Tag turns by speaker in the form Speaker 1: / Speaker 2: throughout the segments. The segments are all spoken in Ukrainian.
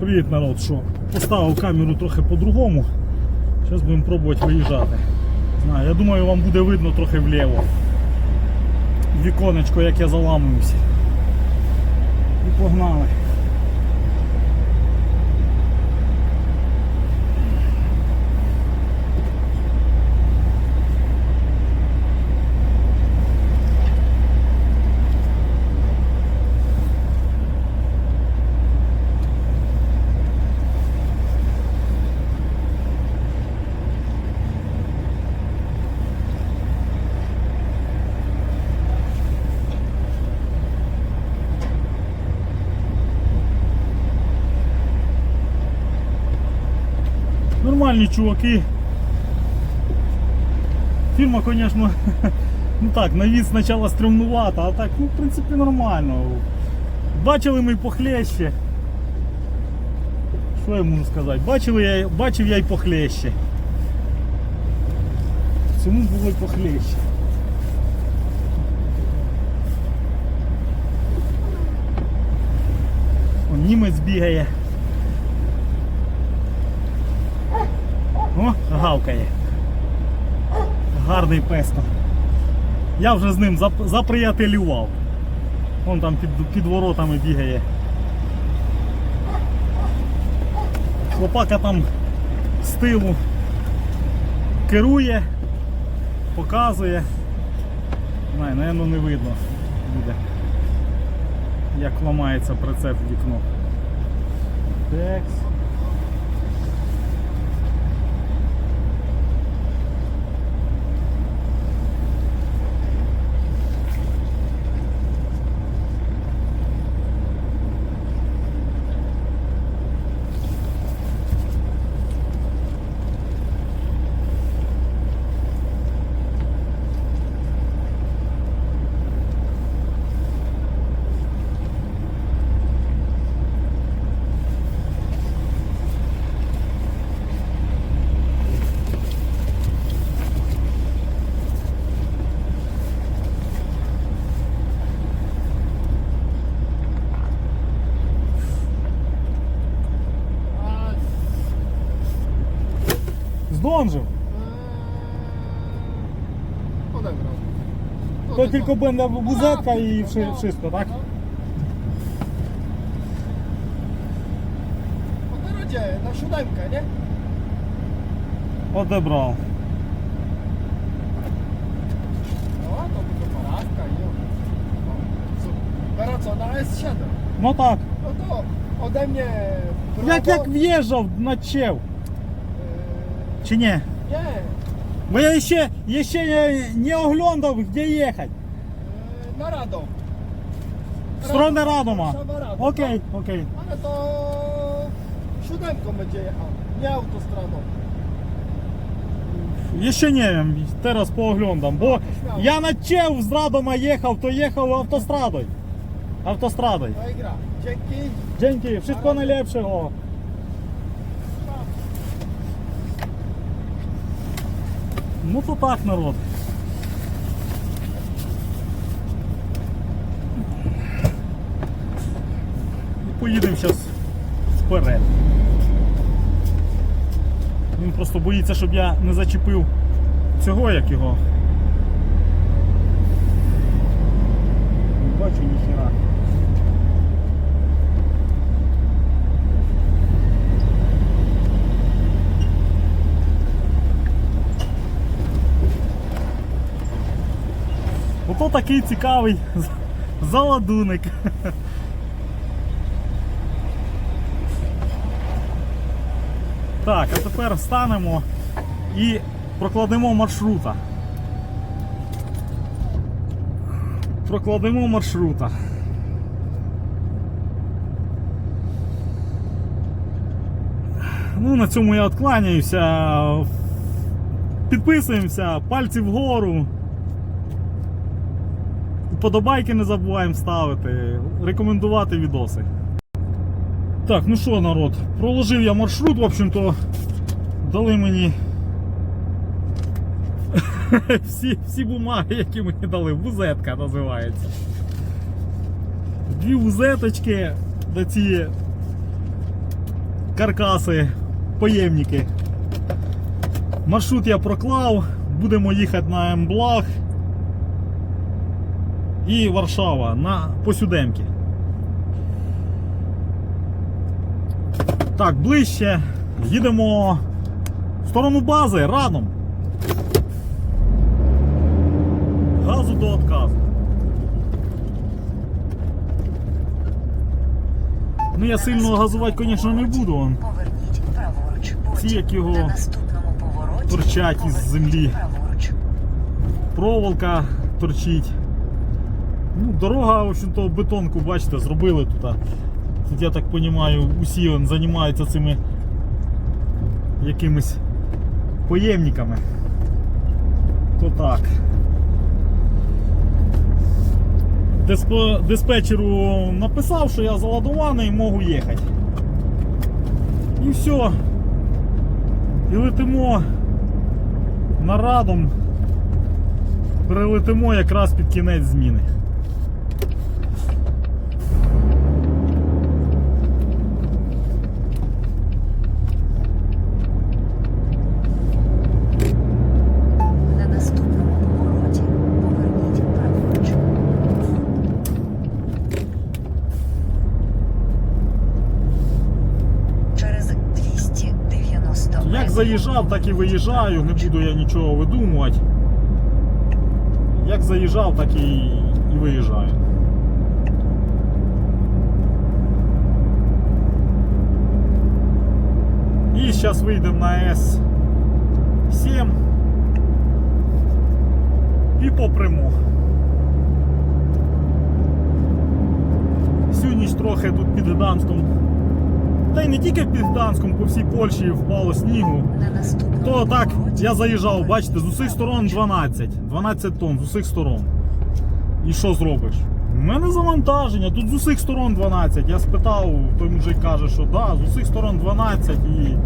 Speaker 1: Привіт, народ, що поставив камеру трохи по-другому. Зараз будемо пробувати виїжджати. Знаю, я думаю, вам буде видно трохи вліво. Віконечко, як я заламуюся. І погнали. Нормальні чуваки. Фірма, звісно, ну так, навіс спочатку стрімнувата, а так, ну, в принципі, нормально. Бачили ми похлеще. Що я можу сказати? Бачили я, бачив я й похлеще. Цьому було й похлеще. Німець бігає. О, гавкає. Гарний песто. Я вже з ним заприятелював. Вон там під, під воротами бігає. Хлопака там з тилу керує, показує. Знаю, напевно, не видно буде, як ламається прицеп в вікно. Текс. Tylko będę buzetka i wszy- wszystko, tak?
Speaker 2: Po dorodzie, na siódemkę, nie?
Speaker 1: Odebrał.
Speaker 2: No, to tylko parawka i. No, co? Teraz co, na S7?
Speaker 1: No tak.
Speaker 2: No to ode mnie.
Speaker 1: Jak jak wjeżdżał na cieł.
Speaker 2: Yy,
Speaker 1: Czy nie?
Speaker 2: nie,
Speaker 1: Bo ja jeszcze, jeszcze nie, nie oglądał gdzie jechać.
Speaker 2: Na Radom.
Speaker 1: W stronę Radoma.
Speaker 2: Warszawa, Radom,
Speaker 1: Okej, okej.
Speaker 2: no. Ale to siódemką będzie jechał, nie autostradą.
Speaker 1: Jeszcze nie wiem, teraz pooglądam, bo ja na cieł z Radoma jechał, to jechał autostradą. Autostradą.
Speaker 2: No i gra. Dzięki.
Speaker 1: Dzięki, wszystko najlepszego. Ну то так, народ. Поїдемо зараз вперед. Він просто боїться, щоб я не зачепив цього як його. Не бачу ніхіра. Ото такий цікавий заладуник. Так, а тепер станемо і прокладемо маршрута. Прокладемо маршрута. Ну, на цьому я відкланяюся. Підписуємося, пальці вгору. Подобайки не забуваємо ставити, рекомендувати відоси. Так, ну що, народ, проложив я маршрут, в общем-то, дали мені всі, всі бумаги, які мені дали. Вузетка називається. Дві вузеточки, де ці каркаси, поємники. Маршрут я проклав, будемо їхати на Емблаг і Варшава на посюдемки. Так, ближче. Їдемо в сторону бази радом. Газу до отказу. Ну я сильно газувати, звісно, не буду.
Speaker 3: Поверніть праворуч.
Speaker 1: Як його
Speaker 3: на наступному повороті
Speaker 1: торчать із землі.
Speaker 3: Праворуч.
Speaker 1: проволока торчить. Ну, дорога, в общем-то, бетонку, бачите, зробили тут. Тут, я так розумію, усі он, займаються цими якимись поємниками. То так. Диспо- Диспетчеру написав, що я заладований можу їхати. І все. І летимо на радом прилетимо якраз під кінець зміни.
Speaker 3: На наступному повороті поверніть праворуч. Через 290
Speaker 1: Як
Speaker 3: метрів
Speaker 1: заїжджав, так і виїжджаю, не буду я нічого видумувати. Як заїжджав, так і, і виїжджаю. І зараз вийдемо на С7 і попрямо. Всю ніч трохи тут під Гданськом. Та й не тільки під Гданськом, по всій Польщі впало снігу. То так, я заїжджав, бачите, з усіх сторон 12. 12 тонн, з усіх сторон. І що зробиш? У мене завантаження, тут з усіх сторон 12. Я спитав, той мужик каже, що да, з усіх сторон 12 і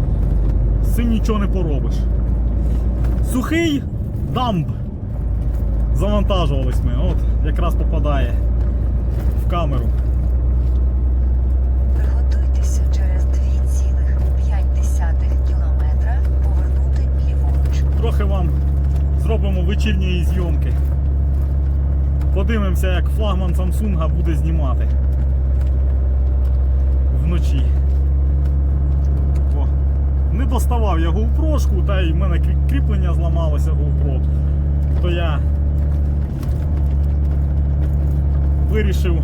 Speaker 1: з цим нічого не поробиш. Сухий дамб. Завантажувались ми, от якраз попадає в камеру.
Speaker 3: Приготуйтеся через 2,5 кілометра повернути ліворуч.
Speaker 1: Трохи вам зробимо вечірньої зйомки. Подивимося, як флагман Samsung буде знімати вночі. О, не доставав я GoPro, та й в мене кріплення зламалося GoPro. То я вирішив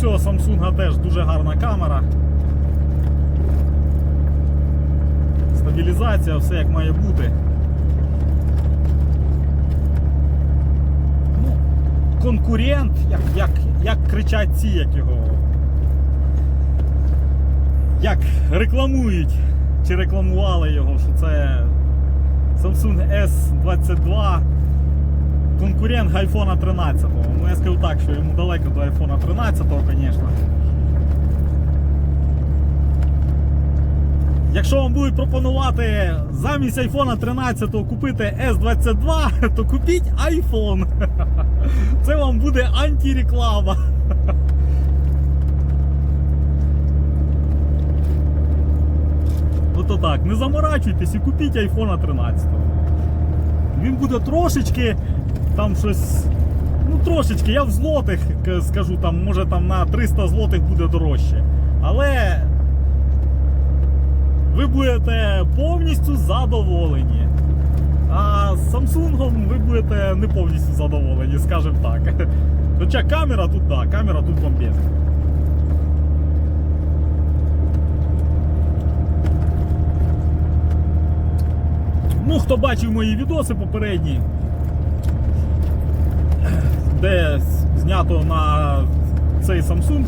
Speaker 1: У цього Samsung теж дуже гарна камера. Стабілізація, все як має бути. Ну, конкурент, як, як, як кричать ці, як його. Як рекламують чи рекламували його, що це Samsung S22 конкурент iPhone 13. Ну я скажу так, що йому далеко до iPhone 13, звісно. Якщо вам будуть пропонувати замість iPhone 13 купити S22, то купіть iPhone. Це вам буде антиреклама. Ото так, не заморачуйтесь і купіть iPhone 13. Він буде трошечки там щось. Ну трошечки, я в злотих скажу, там, може там на 300 злотих буде дорожче. Але ви будете повністю задоволені. А з Samsung ви будете не повністю задоволені, скажімо так. Хоча камера тут, так, да, камера тут бомбезна. Ну, хто бачив мої відоси попередні, де знято на цей Samsung,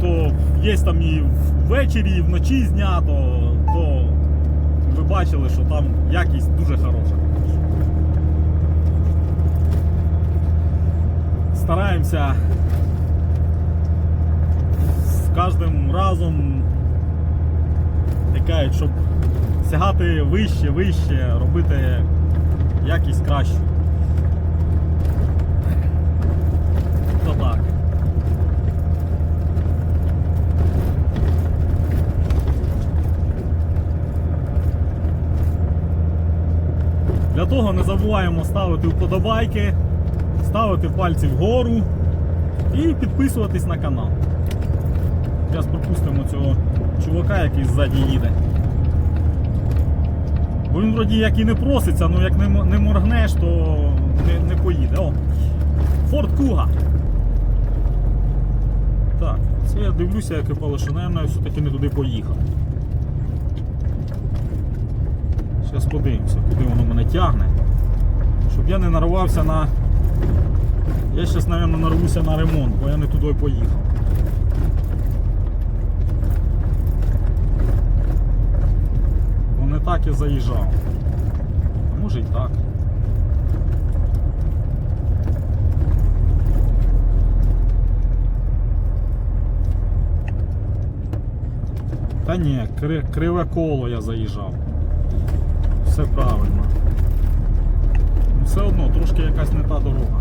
Speaker 1: то є там і ввечері, і вночі знято, то ви бачили, що там якість дуже хороша. Стараємося з кожним разом щоб сягати вище, вище, робити якість кращу. Того не забуваємо ставити вподобайки, ставити пальці вгору і підписуватись на канал. Зараз пропустимо цього чувака, який ззаді їде. Бо він вроді як і не проситься, ну як не, моргнеш, то не, не поїде. О, Форт Куга. Так, це я дивлюся, як іпало, що, мабуть, все-таки не туди поїхав. Зараз подивимося, куди воно мене тягне. Щоб я не нарвався на. Я зараз, мабуть, нарвуся на ремонт, бо я не туди поїхав. Бо не так я заїжджав. А може і так. Та ні, кри- криве коло я заїжджав. Все правильно. Все одно трошки якась не та дорога.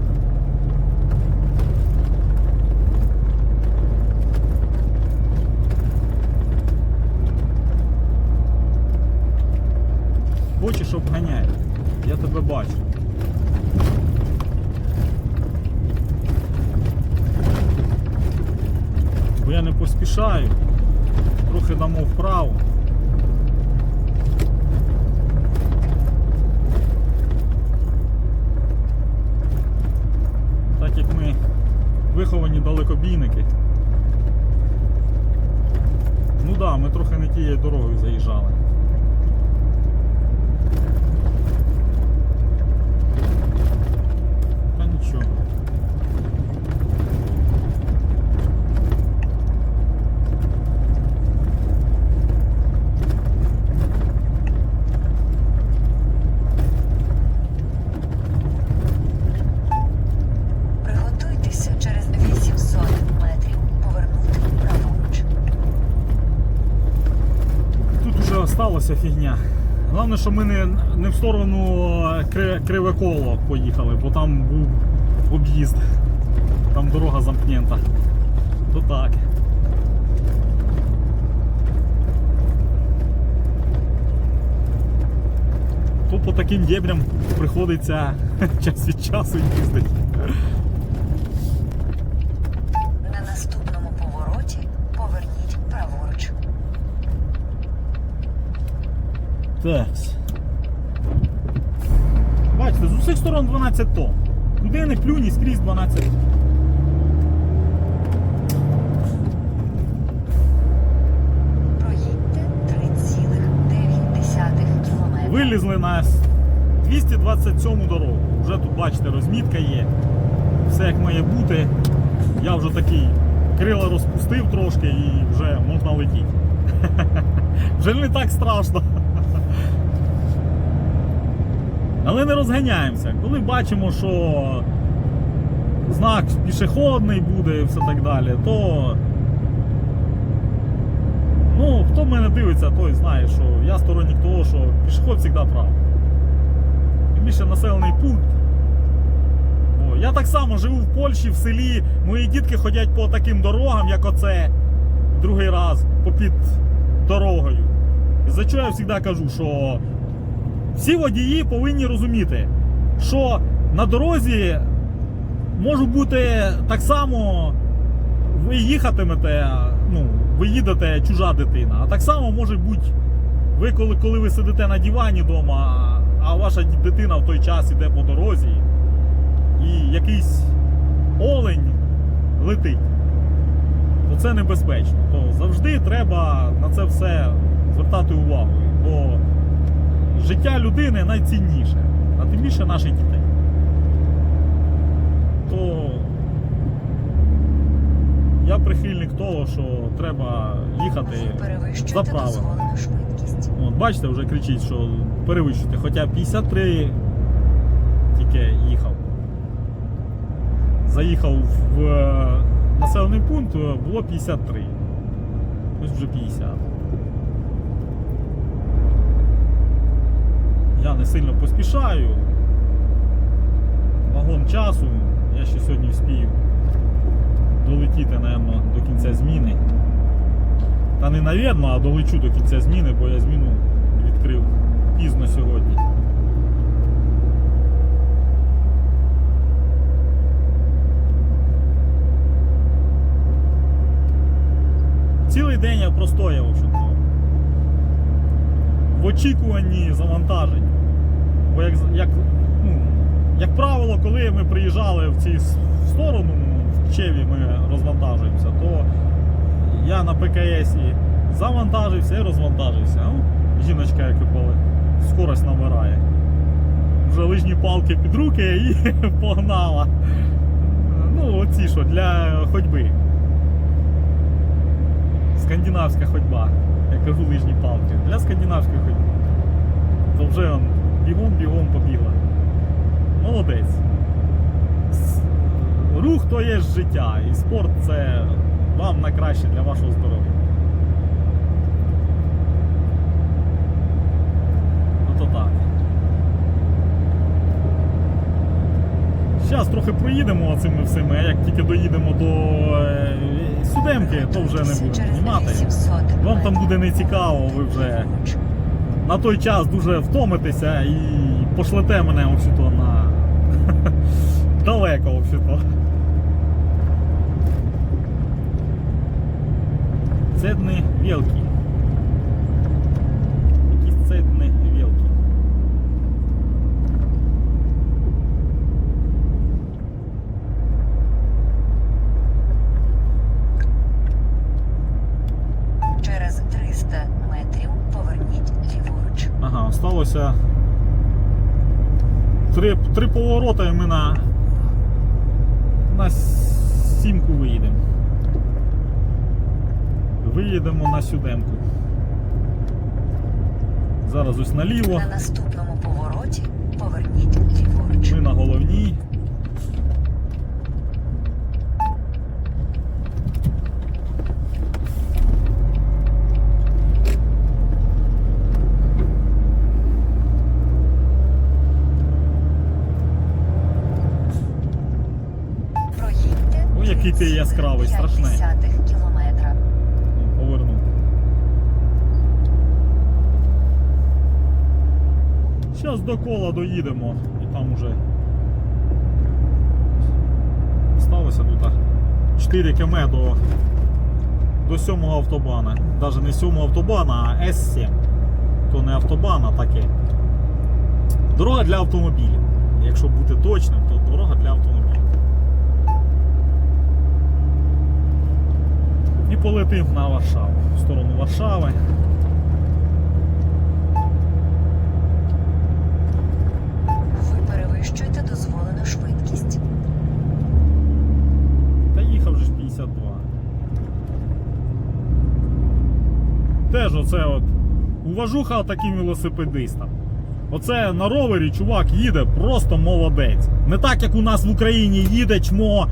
Speaker 1: Хочеш обганяй. Я тебе бачу. Бо я не поспішаю. Трохи дамо вправо. Так як ми виховані далекобійники. Ну так, да, ми трохи не тією дорогою заїжджали. Та нічого.
Speaker 3: Приготуйтеся через 800 метрів повернути праворуч.
Speaker 1: Тут сталася фігня. Головне, що ми не, не в сторону криве коло поїхали, бо там був об'їзд. Там дорога замкнента. То так. То по таким дєбрям приходиться час від часу їздити.
Speaker 3: На наступному повороті поверніть праворуч.
Speaker 1: Так. Бачите, з усіх сторон 12 тонн. Куди не плюнь і скрізь 12 тонн.
Speaker 3: Проїдьте 3,9 кілометра.
Speaker 1: Вилізли на 227 дорогу. Вже тут, бачите, розмітка є. Все як має бути. Я вже такий крила розпустив трошки і вже можна летіти. Вже не так страшно. Але не розганяємося. Коли бачимо, що знак пішохідний буде і все так далі, то ну, хто мене дивиться, той знає, що я сторонник того, що пішохід завжди прав. Тим більше населений пункт. О, я так само живу в Польщі, в селі. Мої дітки ходять по таким дорогам, як оце, другий раз, попід дорогою. І за що я завжди кажу, що всі водії повинні розуміти, що на дорозі може бути так само, ви їхатимете, ну, ви їдете чужа дитина, а так само може бути, ви коли, коли ви сидите на дивані вдома, а ваша дитина в той час іде по дорозі, і якийсь олень летить, то це небезпечно. То завжди треба на це все звертати увагу. Бо життя людини найцінніше, а тим більше наших дітей. То я прихильник того, що треба їхати за правилами. От, бачите, вже кричить, що перевищуйте. Хоча 53 тільки їхав. Заїхав в е, населений пункт, е, було 53. Ось вже 50. Я не сильно поспішаю. Вагон часу, я ще сьогодні вспію долетіти, напевно, до кінця зміни. Та не навірно, а долечу до кінця зміни, бо я зміну відкрив пізно сьогодні. Цілий день я простояв в общем-то, в очікуванні завантажень. Бо як, як, ну, як правило, коли ми приїжджали в цю сторону, ну, в Чеві ми розвантажуємося, то я на ПКС завантажився і розвантажився. Жіночка, як коли скорость набирає. Вже лижні палки під руки і погнала. Ну, оці що, для ходьби. Скандинавська ходьба. Я кажу лижні палки. Для скандинавської ходьби. То вже он бігом-бігом побігла. Молодець. Рух то є життя. І спорт це вам на краще для вашого здоров'я. Ну то так. Зараз трохи проїдемо цими всіми, а як тільки доїдемо до е, Судемки, то вже не будемо знімати. Вам там буде не цікаво, ви вже. На той час дуже втомитися і пошлете мене взагалі на далеко взагалі. Це дни вілки. Якісь це дни вілки.
Speaker 3: Через 300 метрів поверніть ліворуч.
Speaker 1: Ага, осталося три, три поворота і ми на, на сімку виїдемо. Виїдемо на сюдемку. Зараз ось наліво.
Speaker 3: На наступному повороті поверніть ліворуч.
Speaker 1: Ми на головній.
Speaker 3: Проїдьте.
Speaker 1: Ти яскравий, страшний.
Speaker 3: кілометра.
Speaker 1: Зараз до кола доїдемо і там уже сталося тут 4 км до, до 7 автобана. Навіть не 7 автобана, а С7. То не автобан, а таке. Дорога для автомобілів. Якщо бути точним, то дорога для автомобілів. Полетим на Варшаву, в сторону Варшави.
Speaker 3: Ви перевищуєте дозволену швидкість.
Speaker 1: Та їхав же ж 52. Теж оце от уважуха таким велосипедистам. Оце на ровері чувак їде просто молодець. Не так, як у нас в Україні їде чмо.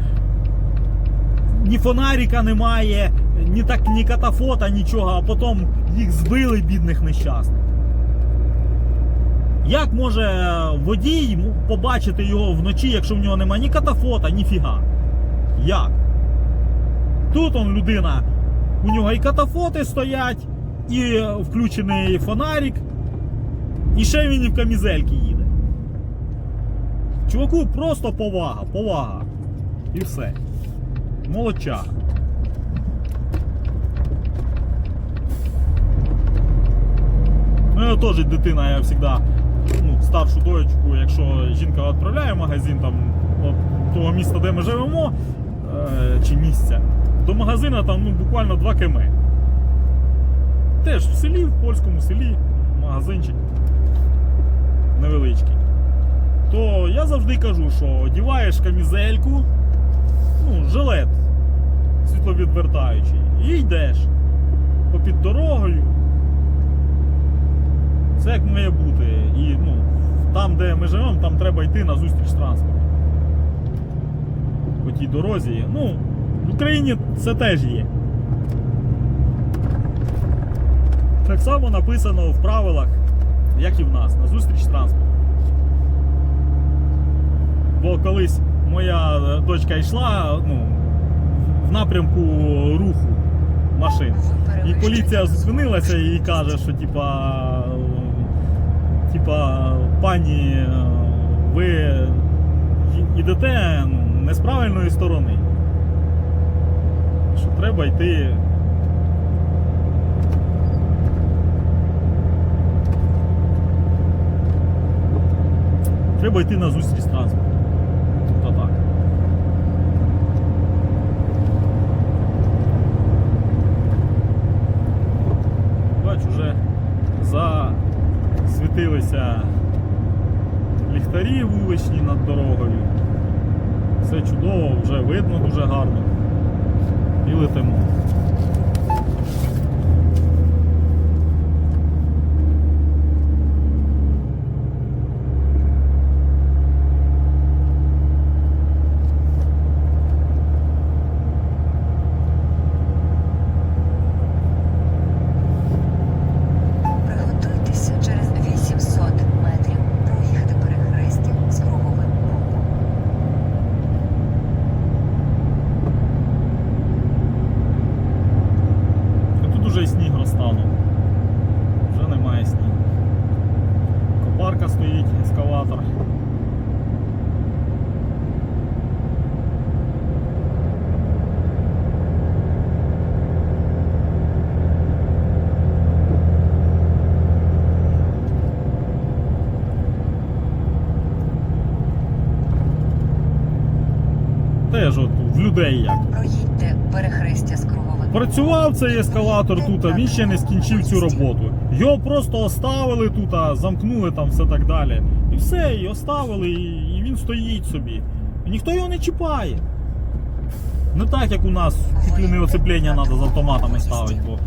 Speaker 1: Ні фонарика немає, ні так, ні катафота, нічого, а потім їх збили бідних нещасних. Як може водій побачити його вночі, якщо в нього немає ні катафота, ні фіга? Як? Тут он людина, у нього і катафоти стоять, і включений фонарик, і ще він і в камізельки їде. Чуваку просто повага, повага. І все. Молодчага. Ну, я теж дитина, я завжди ну, старшу дочку, якщо жінка відправляє в магазин там, от, того міста, де ми живемо, е, чи місця, до магазина там ну, буквально 2 км. Теж в селі, в польському селі, магазинчик невеличкий. То я завжди кажу, що одіваєш камізельку, ну, жилет світловідвертаючий, і йдеш попід дорогою. Це як має бути. І ну, там, де ми живемо, там треба йти на зустріч транспорту. По тій дорозі. Ну, в Україні це теж є. Так само написано в правилах, як і в нас, на зустріч транспорту. Бо колись моя е, дочка йшла ну, в напрямку руху машин. І поліція зупинилася і каже, що типа, типа, пані, е, ви йдете не з правильної сторони. Що треба йти. Треба йти на зустріч транспорту. Засвітилися ліхтарі вуличні над дорогою. Все чудово, вже видно дуже гарно. І летимо.
Speaker 3: Приготуйтеся через 800 метрів проїхати перехрестя з круговим рухом.
Speaker 1: А тут уже і сніг розтанув. Вже немає снігу. Копарка стоїть, ескаватор. Теж от в людей як.
Speaker 3: Проїдьте перехрестя з круговим
Speaker 1: Працював цей ескалатор тут, а він ще не скінчив цю роботу. Його просто оставили тут, а замкнули там все так далі. І все, і оставили, і і він стоїть собі. І ніхто його не чіпає. Не так, як у нас не оцеплення треба з автоматами ставити, бо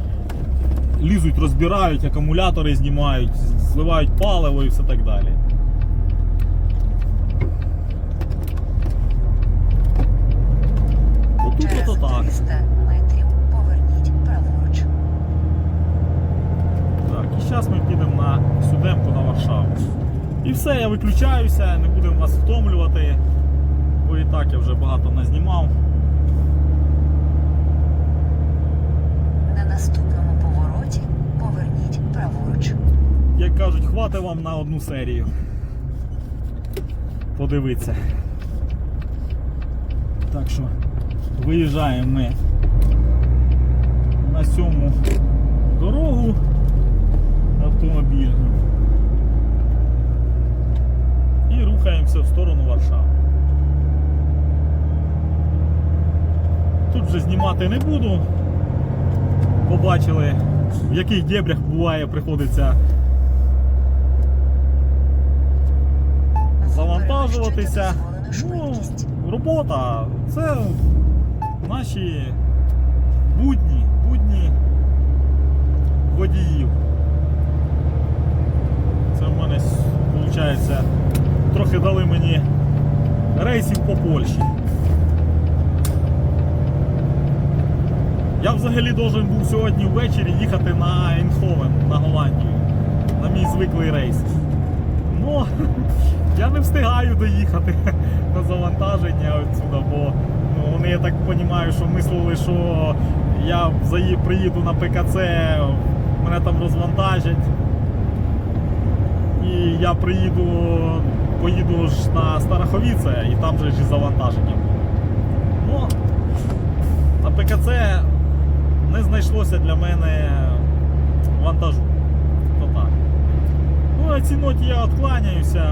Speaker 1: лізуть, розбирають, акумулятори знімають, зливають паливо і все так далі. Отут
Speaker 3: Через
Speaker 1: ото так.
Speaker 3: 300 метрів поверніть праворуч.
Speaker 1: Так, і зараз ми підемо на Судемку на Варшаву. І все, я виключаюся, не будемо вас втомлювати, бо і так я вже багато назнімав.
Speaker 3: На наступному повороті поверніть праворуч.
Speaker 1: Як кажуть, хватить вам на одну серію. Подивитися. Так що виїжджаємо ми на сьому дорогу автомобільну. І рухаємося в сторону Варшави. Тут вже знімати не буду. Побачили, в яких дебрях буває, приходиться завантажуватися. Ну, робота це наші будні, будні водіїв. Це в мене виходить, мені рейсів по Польщі. Я взагалі должен був сьогодні ввечері їхати на Ейнховен, на Голландію, на мій звиклий рейс. Ну, я не встигаю доїхати на завантаження отсюда, бо ну, вони, я так розумію, що мислили, що я приїду на ПКЦ, мене там розвантажать. І я приїду, поїду ж на Староховіце і там же ж і завантаження буде. Ну, на ПКЦ не знайшлося для мене вантажу. То так. Ну, на цій ноті я відкланяюся.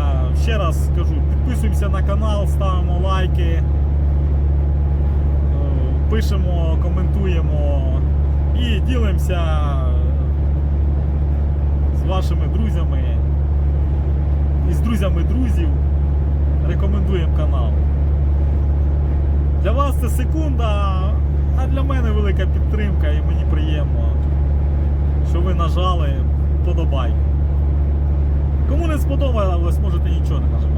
Speaker 1: Ще раз скажу, підписуємося на канал, ставимо лайки, е, пишемо, коментуємо і ділимося з вашими друзями і з друзями друзів. Рекомендуємо канал. Для вас це секунда, а для мене велика підтримка і мені приємно, що ви нажали подобайку. Кому не сподобалось, можете нічого не так.